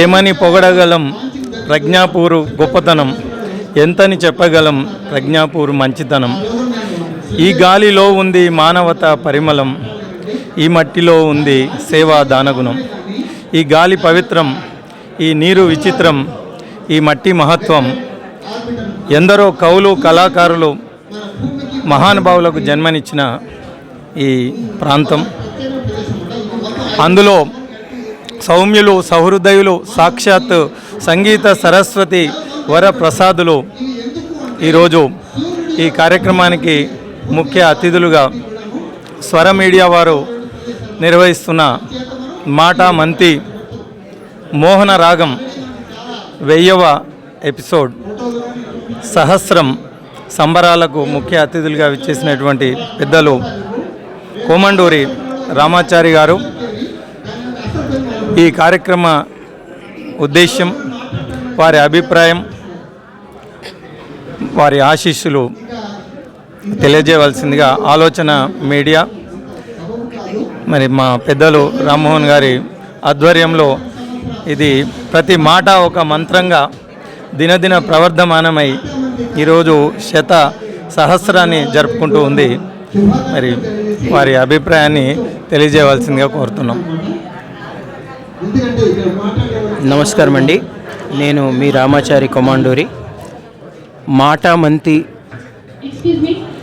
ఏమని పొగడగలం ప్రజ్ఞాపూరు గొప్పతనం ఎంతని చెప్పగలం ప్రజ్ఞాపూరు మంచితనం. ఈ గాలిలో ఉంది మానవత పరిమళం ఈ మట్టిలో ఉంది సేవా దానగుణం. ఈ గాలి పవిత్రం ఈ నీరు విచిత్రం ఈ మట్టి మహత్వం. ఎందరో కవులు కళాకారులు మహానుభావులకు జన్మనిచ్చిన ఈ ప్రాంతం. అందులో సౌమ్యులు సహృదయులు సాక్షాత్ సంగీత సరస్వతి వరప్రసాదులు. ఈరోజు ఈ కార్యక్రమానికి ముఖ్య అతిథులుగా స్వర మీడియా వారు నిర్వహిస్తున్న మాట మంతి మోహన రాగం వెయ్యవ ఎపిసోడ్ సహస్రం సంబరాలకు ముఖ్య అతిథులుగా విచ్చేసినటువంటి పెద్దలు కోమండూరి రామాచారి గారు ఈ కార్యక్రమ ఉద్దేశ్యం వారి అభిప్రాయం వారి ఆశీస్సులు తెలియజేయవలసిందిగా ఆలోచన మీడియా మరి మా పెద్దలు రామ్మోహన్ గారి ఆధ్వర్యంలో ఇది ప్రతి మాట ఒక మంత్రంగా దినదిన ప్రవర్ధమానమై ఈరోజు శత సహస్రాన్ని జరుపుకుంటూ ఉంది. మరి వారి అభిప్రాయాన్ని తెలియజేయవలసిందిగా కోరుతున్నాం. నమస్కారం అండి నేను మీ రామాచారి కొమాండూరి. మాటామంతి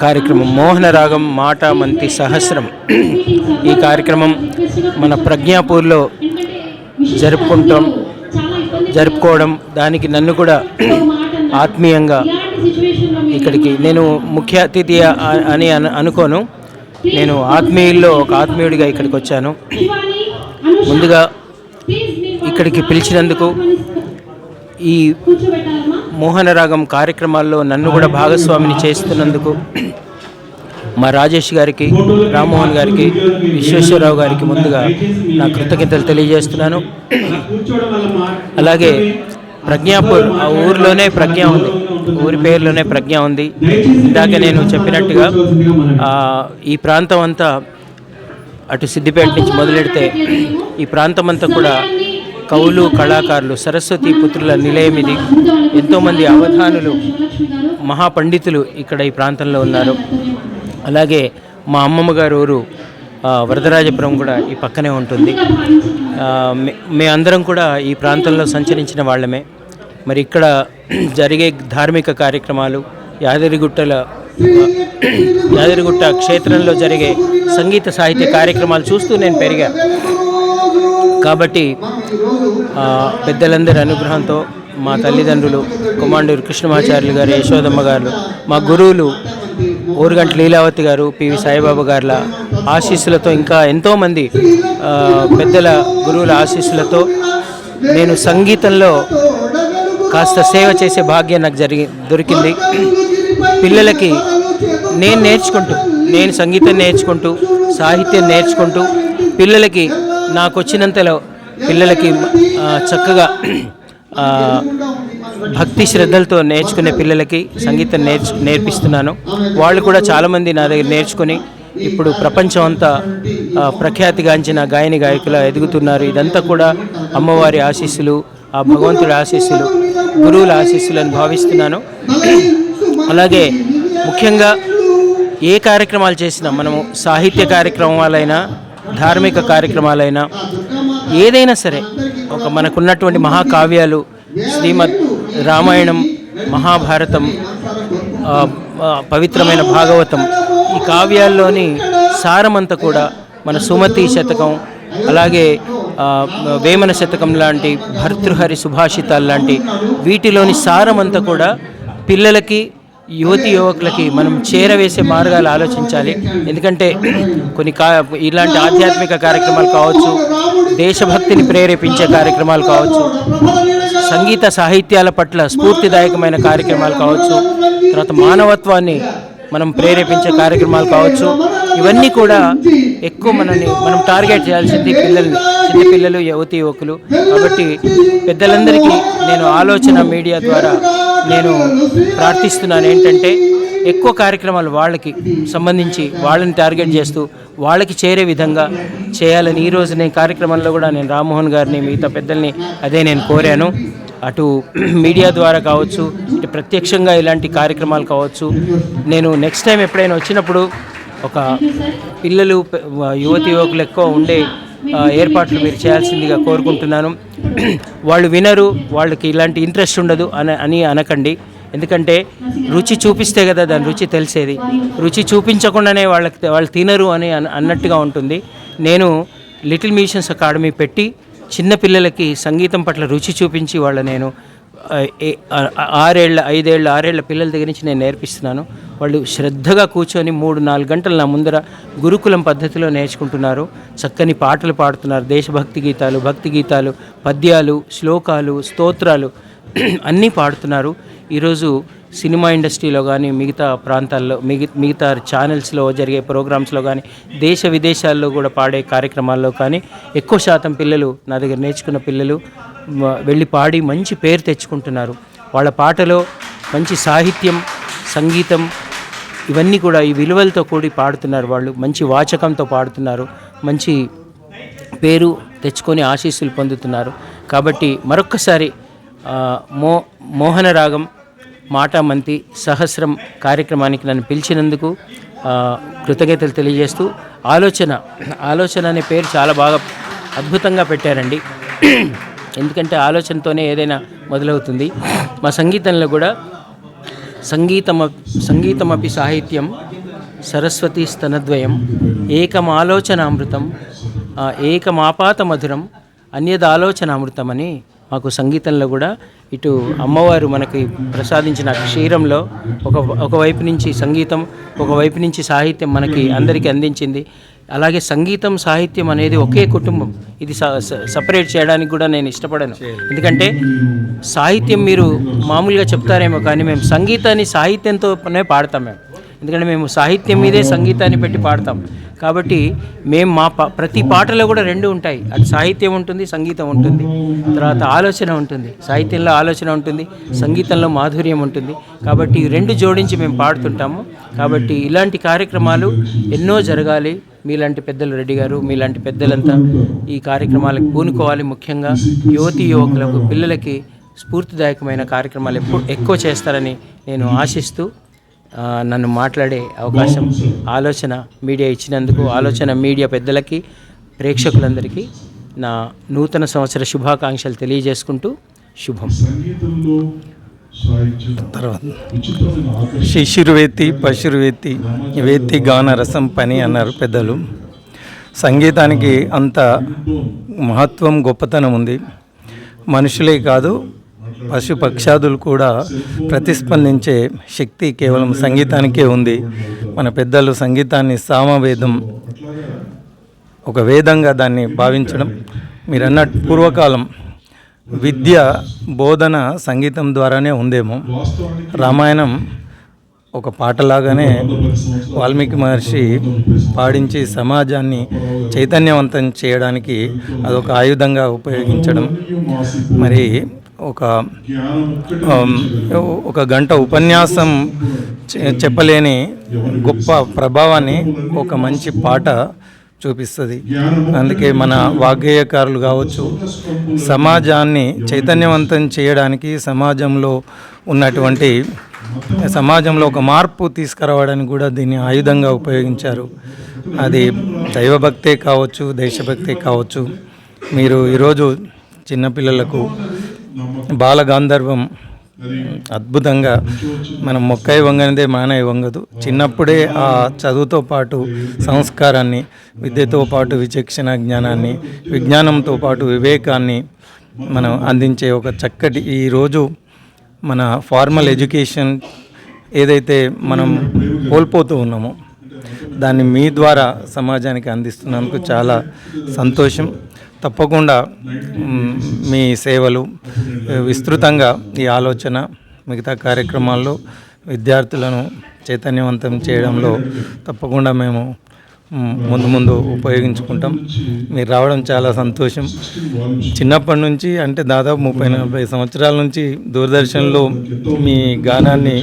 కార్యక్రమం మోహన రాగం మాటా మంతి సహస్రం. ఈ కార్యక్రమం మన ప్రజ్ఞాపూర్లో జరుపుకుంటాం జరుపుకోవడం దానికి నన్ను కూడా ఆత్మీయంగా ఇక్కడికి నేను ముఖ్య అతిథి అని అను- అనుకోను. నేను ఆత్మీయుల్లో ఒక ఆత్మీయుడిగా ఇక్కడికి వచ్చాను. ముందుగా ఇక్కడికి పిలిచినందుకు ఈ మోహన రాగం కార్యక్రమాల్లో నన్ను కూడా భాగస్వామిని చేస్తున్నందుకు మా రాజేష్ గారికి రామ్మోహన్ గారికి విశ్వేశ్వరరావు గారికి ముందుగా నా కృతజ్ఞతలు తెలియజేస్తున్నాను. అలాగే ప్రజ్ఞాపూర్ ఆ ఊరిలోనే ప్రజ్ఞ ఉంది. ఊరి పేరులోనే ప్రజ్ఞ ఉంది. ఇందాక నేను చెప్పినట్టుగా ఈ ప్రాంతం అంతా అటు సిద్దిపేట నుంచి మొదలెడితే ఈ ప్రాంతం అంతా కూడా కవులు కళాకారులు సరస్వతి పుత్రుల నిలయం ఇది. ఎంతోమంది అవధానులు మహాపండితులు ఇక్కడ ఈ ప్రాంతంలో ఉన్నారు. అలాగే మా అమ్మమ్మ గారు ఊరు వరదరాజపురం కూడా ఈ పక్కనే ఉంటుంది. మే- మేమందరం కూడా ఈ ప్రాంతంలో సంచరించిన వాళ్ళమే. మరి ఇక్కడ జరిగే ధార్మిక కార్యక్రమాలు యాదగిరిగుట్టల యాదగిరిగుట్ట క్షేత్రంలో జరిగే సంగీత సాహిత్య కార్యక్రమాలు చూస్తూ నేను పెరిగా. కాబట్టి పెద్దలందరి అనుగ్రహంతో మా తల్లిదండ్రులు కుమాండూరు కృష్ణమాచార్యులు గారు యశోదమ్మ గారు మా గురువులు ఊరుగంట లీలావతి గారు పివి సాయిబాబా గారుల ఆశీస్సులతో ఇంకా ఎంతోమంది పెద్దల గురువుల ఆశీస్సులతో నేను సంగీతంలో కాస్త సేవ చేసే భాగ్యం నాకు జరిగి దొరికింది. పిల్లలకి నేను నేర్చుకుంటూ నేను సంగీతం నేర్చుకుంటూ సాహిత్యం నేర్చుకుంటూ పిల్లలకి నాకు వచ్చినంతలో పిల్లలకి చక్కగా భక్తి శ్రద్ధలతో నేర్చుకునే పిల్లలకి సంగీతం నేర్చు నేర్పిస్తున్నాను. వాళ్ళు కూడా చాలామంది నా దగ్గర నేర్చుకుని ఇప్పుడు ప్రపంచం అంతా ప్రఖ్యాతిగాంచిన గాయని గాయకుల ఎదుగుతున్నారు. ఇదంతా కూడా అమ్మవారి ఆశీస్సులు ఆ భగవంతుడి ఆశీస్సులు గురువుల ఆశీస్సులను భావిస్తున్నాను. అలాగే ముఖ్యంగా ఏ కార్యక్రమాలు చేసినా మనము సాహిత్య కార్యక్రమాలైనా ధార్మిక కార్యక్రమాలైనా ఏదైనా సరే ఒక మనకున్నటువంటి మహాకావ్యాలు శ్రీమద్ రామాయణం మహాభారతం పవిత్రమైన భాగవతం ఈ కావ్యాల్లోని సారమంతా కూడా మన సుమతి శతకం అలాగే వేమన శతకం లాంటి భర్తృహరి సుభాషితాలు లాంటి వీటిలోని సారమంతా కూడా పిల్లలకి యువతి యువకులకి మనం చేరవేసే మార్గాలు ఆలోచించాలి. ఎందుకంటే కొన్ని కా ఇలాంటి ఆధ్యాత్మిక కార్యక్రమాలు కావచ్చు దేశభక్తిని ప్రేరేపించే కార్యక్రమాలు కావచ్చు సంగీత సాహిత్యాల పట్ల స్ఫూర్తిదాయకమైన కార్యక్రమాలు కావచ్చు తర్వాత మానవత్వాన్ని మనం ప్రేరేపించే కార్యక్రమాలు కావచ్చు ఇవన్నీ కూడా ఎక్కువ మనల్ని మనం టార్గెట్ చేయాల్సింది పిల్లల్ని చిన్న పిల్లలు యువతి యువకులు. కాబట్టి పెద్దలందరికీ నేను ఆలోచన మీడియా ద్వారా నేను ప్రార్థిస్తున్నాను ఏంటంటే ఎక్కువ కార్యక్రమాలు వాళ్ళకి సంబంధించి వాళ్ళని టార్గెట్ చేస్తూ వాళ్ళకి చేరే విధంగా చేయాలని ఈరోజు నేను కార్యక్రమంలో కూడా నేను రామ్మోహన్ గారిని మిగతా పెద్దల్ని అదే నేను కోరాను. అటు మీడియా ద్వారా కావచ్చు ఇటు ప్రత్యక్షంగా ఇలాంటి కార్యక్రమాలు కావచ్చు. నేను నెక్స్ట్ టైం ఎప్పుడైనా వచ్చినప్పుడు ఒక పిల్లలు యువతి యువకులు ఎక్కువ ఉండే ఏర్పాట్లు మీరు చేయాల్సిందిగా కోరుకుంటున్నాను. వాళ్ళు వినరు వాళ్ళకి ఇలాంటి ఇంట్రెస్ట్ ఉండదు అని అని అనకండి. ఎందుకంటే రుచి చూపిస్తే కదా దాని రుచి తెలిసేది. రుచి చూపించకుండానే వాళ్ళకి వాళ్ళు తినరు అని అన్నట్టుగా ఉంటుంది. నేను లిటిల్ మ్యూజిషన్స్ అకాడమీ పెట్టి చిన్నపిల్లలకి సంగీతం పట్ల రుచి చూపించి వాళ్ళ నేను ఆరేళ్ళ ఐదేళ్ళ ఆరేళ్ళ పిల్లల దగ్గర నుంచి నేను నేర్పిస్తున్నాను. వాళ్ళు శ్రద్ధగా కూర్చొని మూడు నాలుగు గంటలు నా ముందర గురుకులం పద్ధతిలో నేర్చుకుంటున్నారు. చక్కని పాటలు పాడుతున్నారు. దేశభక్తి గీతాలు భక్తి గీతాలు పద్యాలు శ్లోకాలు స్తోత్రాలు అన్నీ పాడుతున్నారు. ఈరోజు సినిమా ఇండస్ట్రీలో కానీ మిగతా ప్రాంతాల్లో మిగ మిగతా ఛానల్స్లో జరిగే ప్రోగ్రామ్స్లో కానీ దేశ విదేశాల్లో కూడా పాడే కార్యక్రమాల్లో కానీ ఎక్కువ శాతం పిల్లలు నా దగ్గర నేర్చుకున్న పిల్లలు వెళ్ళి పాడి మంచి పేరు తెచ్చుకుంటున్నారు. వాళ్ళ పాటలో మంచి సాహిత్యం సంగీతం ఇవన్నీ కూడా ఈ విలువలతో కూడి పాడుతున్నారు వాళ్ళు. మంచి వాచకంతో పాడుతున్నారు. మంచి పేరు తెచ్చుకొని ఆశీస్సులు పొందుతున్నారు. కాబట్టి మరొక్కసారి మో మోహన రాగం మాటామంతి సహస్రం కార్యక్రమానికి నన్ను పిలిచినందుకు కృతజ్ఞతలు తెలియజేస్తూ ఆలోచన ఆలోచన అనే పేరు చాలా బాగా అద్భుతంగా పెట్టారండి. ఎందుకంటే ఆలోచనతోనే ఏదైనా మొదలవుతుంది. మా సంగీతంలో కూడా సంగీతమ సంగీతమపి సాహిత్యం సరస్వతి స్తనద్వయం ఏకమాలోచనామృతం ఆ, ఏకమాపాత మధురం అన్యదాలోచనామృతం అని మాకు సంగీతంలో కూడా ఇటు అమ్మవారు మనకి ప్రసాదించిన క్షీరంలో ఒక ఒకవైపు నుంచి సంగీతం ఒకవైపు నుంచి సాహిత్యం మనకి అందరికీ అందించింది. అలాగే సంగీతం సాహిత్యం అనేది ఒకే కుటుంబం. ఇది స- సపరేట్ చేయడానికి కూడా నేను ఇష్టపడను. ఎందుకంటే సాహిత్యం మీరు మామూలుగా చెప్తారేమో కానీ మేము సంగీతాన్ని సాహిత్యంతోనే పాడతాం మేము. ఎందుకంటే మేము సాహిత్యం మీదే సంగీతాన్ని పెట్టి పాడతాం. కాబట్టి మేము మా ప్రతి పాటలో కూడా రెండు ఉంటాయి. అటు సాహిత్యం ఉంటుంది సంగీతం ఉంటుంది. తర్వాత ఆలోచన ఉంటుంది. సాహిత్యంలో ఆలోచన ఉంటుంది సంగీతంలో మాధుర్యం ఉంటుంది. కాబట్టి రెండు జోడించి మేము పాడుతుంటాము. కాబట్టి ఇలాంటి కార్యక్రమాలు ఎన్నో జరగాలి. మీలాంటి పెద్దలు రెడ్డి గారు మీలాంటి పెద్దలంతా ఈ కార్యక్రమాలకు పూనుకోవాలి. ముఖ్యంగా యువతి యువకులకు పిల్లలకి స్ఫూర్తిదాయకమైన కార్యక్రమాలు ఎప్పుడు ఎక్కువ చేస్తారని నేను ఆశిస్తూ నన్ను మాట్లాడే అవకాశం ఆలోచన మీడియా ఇచ్చినందుకు ఆలోచన మీడియా పెద్దలకి ప్రేక్షకులందరికీ నా నూతన సంవత్సర శుభాకాంక్షలు తెలియజేసుకుంటూ శుభం. తర్వాత శిశురువేత్తి పశురువేత్తి వేత్తి గాన రసం పని అన్నారు పెద్దలు. సంగీతానికి అంత మహత్వం గొప్పతనం ఉంది. మనుషులే కాదు పశు పక్షాదులు కూడా ప్రతిస్పందించే శక్తి కేవలం సంగీతానికే ఉంది. మన పెద్దలు సంగీతాన్ని సామవేదం ఒక వేదంగా దాన్ని భావించడం. మీరు అన్నట్టు పూర్వకాలం విద్య బోధన సంగీతం ద్వారానే ఉందేమో. రామాయణం ఒక పాటలాగానే వాల్మీకి మహర్షి పాడించి సమాజాన్ని చైతన్యవంతం చేయడానికి అదొక ఆయుధంగా ఉపయోగించడం. మరి ఒక ఒక గంట ఉపన్యాసం చెప్పలేని గొప్ప ప్రభావాన్ని ఒక మంచి పాట చూపిస్తుంది. అందుకే మన వాగ్గేయకారులు కావచ్చు సమాజాన్ని చైతన్యవంతం చేయడానికి సమాజంలో ఉన్నటువంటి సమాజంలో ఒక మార్పు తీసుకురావడానికి కూడా దీన్ని ఆయుధంగా ఉపయోగించారు. అది దైవభక్తే కావచ్చు దేశభక్తే కావచ్చు. మీరు ఈరోజు చిన్నపిల్లలకు బాల గాంధర్వం అద్భుతంగా మనం మొక్కై వంగనిదే మానై వంగదు. చిన్నప్పుడే ఆ చదువుతో పాటు సంస్కారాన్ని విద్యతో పాటు విచక్షణ జ్ఞానాన్ని విజ్ఞానంతో పాటు వివేకాన్ని మనం అందించే ఒక చక్కటి ఈరోజు మన ఫార్మల్ ఎడ్యుకేషన్ ఏదైతే మనం కోల్పోతూ ఉన్నామో దాన్ని మీ ద్వారా సమాజానికి అందిస్తున్నందుకు చాలా సంతోషం. తప్పకుండా మీ సేవలు విస్తృతంగా ఈ ఆలోచన మిగతా కార్యక్రమాల్లో విద్యార్థులను చైతన్యవంతం చేయడంలో తప్పకుండా మేము ముందు ముందు ఉపయోగించుకుంటాం. మీరు రావడం చాలా సంతోషం. చిన్నప్పటి నుంచి అంటే దాదాపు ముప్పై నలభై సంవత్సరాల నుంచి దూరదర్శన్లో మీ గానాన్ని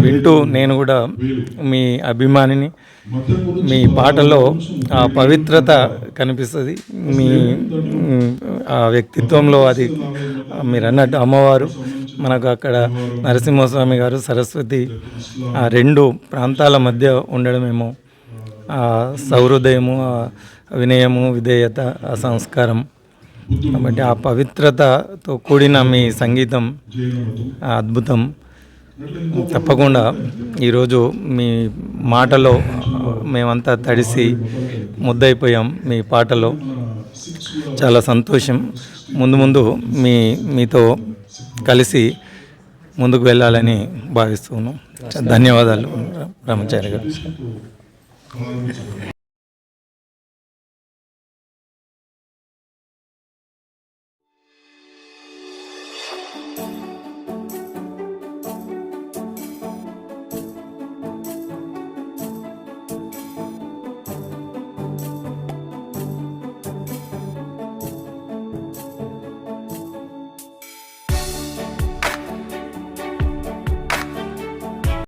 వింటూ నేను కూడా మీ అభిమానిని మీ పాటలో ఆ పవిత్రత కనిపిస్తుంది. మీ ఆ వ్యక్తిత్వంలో అది మీరు అన్నట్టు అమ్మవారు మనకు అక్కడ నరసింహస్వామి గారు సరస్వతి ఆ రెండు ప్రాంతాల మధ్య ఉండడమేమో ఆ సౌహృదయము ఆ వినయము విధేయత ఆ సంస్కారం. కాబట్టి ఆ పవిత్రతతో కూడిన మీ సంగీతం అద్భుతం. తప్పకుండా ఈరోజు మీ మాటలో మేమంతా తడిసి ముద్దయిపోయాం మీ పాటలో. చాలా సంతోషం. ముందు ముందు మీ మీతో కలిసి ముందుకు వెళ్ళాలని భావిస్తున్నాం. ధన్యవాదాలు బ్రహ్మచారి గారు.